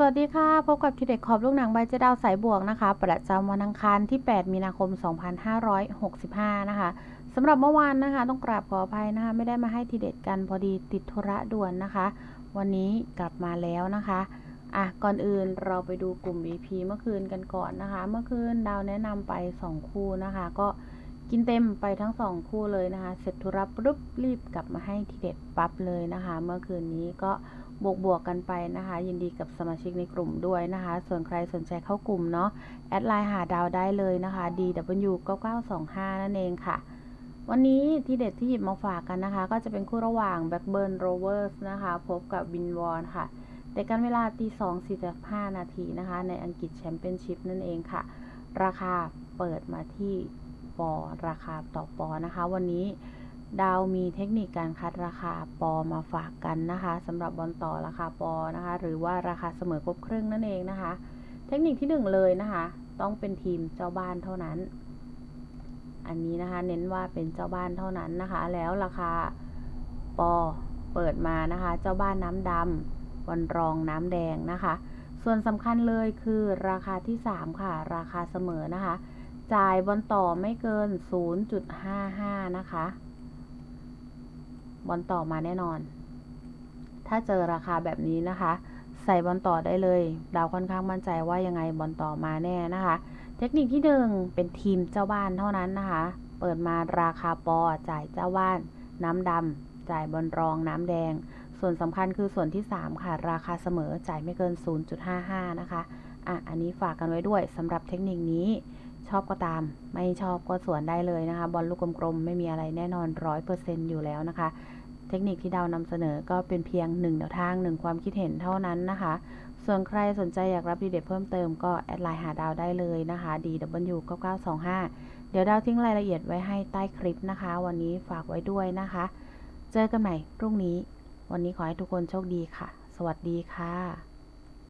สวัสดีค่ะ พบกับทีเด็กขอบลูกหนังใบเจดาวสายบวกนะคะ ประจำวันอังคารที่ 8 มีนาคม 2565 นะคะสำหรับเมื่อวานนะคะ ต้องกราบขออภัยนะคะ ไม่ได้มาให้ทีเด็ดกันพอดีติดธุระด่วนนะคะ วันนี้กลับมาแล้วนะคะอะก่อนอื่นเราไปดูกลุ่ม VP เมื่อคืนกันก่อนนะคะ เมื่อคืนดาวแนะนำไป 2 คู่นะคะ ก็กินเต็มไปทั้ง 2 คู่เลยนะคะ เสร็จธุระปุ๊บรีบกลับมาให้ทีเด็ดปั๊บเลยนะคะ เมื่อคืนนี้ก็ บวกบวกๆกันไปนะคะ ยินดีกับสมาชิกในกลุ่มด้วยนะคะ ส่วนใครสนใจเข้ากลุ่มเนาะแอดไลน์หาดาวได้เลยนะคะ DW 9925 นั่นเองค่ะ วันนี้ที่เด็ดที่หยิบมาฝากกันนะคะ ก็จะเป็นคู่ระหว่าง Blackburn Rovers นะคะ พบกับ w i n w o r ค่ะ แต่กันเวลาตี2 45 นาทีนะคะ ในอังกฤษแชมเปี้ยนชิพนั่นเองค่ะ ราคาเปิดมาที่ปอราคาต่อปอนะคะ วันนี้ ดาวมีเทคนิคการคัดราคาปอมาฝากกันนะคะสำหรับบอลต่อราคาปอนะคะ หรือว่าราคาเสมอครบครึ่งนั่นเองนะคะ เทคนิคที่หนึ่งเลยนะคะ ต้องเป็นทีมเจ้าบ้านเท่านั้น อันนี้นะคะ เน้นว่าเป็นเจ้าบ้านเท่านั้นนะคะ แล้วราคาปอเปิดมานะคะ เจ้าบ้านน้ำดำวันรองน้ำแดงนะคะ ส่วนสำคัญเลยคือราคาที่ 3 ค่ะ ราคาเสมอนะคะ จ่ายบอลต่อไม่เกิน 0.55 นะคะ บอลต่อมาแน่นอน ถ้าเจอราคาแบบนี้นะคะ ใส่บอลต่อได้เลย ดาวค่อนข้างมั่นใจว่ายังไงบอลต่อมาแน่นะคะ เทคนิคที่หนึ่งเป็นทีมเจ้าบ้านเท่านั้นนะคะ เปิดมาราคาปอจ่ายเจ้าบ้าน น้ำดำจ่ายบอลรองน้ำแดง ส่วนสำคัญคือส่วนที่ 3 ค่ะ ราคาเสมอจ่ายไม่เกิน 0.55 นะคะอะอันนี้ฝากกันไว้ด้วยสำหรับเทคนิคนี้ ชอบก็ตาม ไม่ชอบก็สวนได้เลยนะคะ บอลลูกกลมๆ ไม่มีอะไรแน่นอน100%อยู่แล้วนะคะ เทคนิคที่ดาวนำเสนอก็เป็นเพียงหนึ่งแนวทางหนึ่งความคิดเห็นเท่านั้นนะคะ ส่วนใครสนใจอยากรับดีเด็ดเพิ่มเติมก็แอดไลน์หาดาวได้เลยนะคะ DW9925 เดี๋ยวดาวทิ้งรายละเอียดไว้ให้ใต้คลิปนะคะ วันนี้ฝากไว้ด้วยนะคะ เจอกันใหม่พรุ่งนี้ วันนี้ขอให้ทุกคนโชคดีค่ะ สวัสดีค่ะ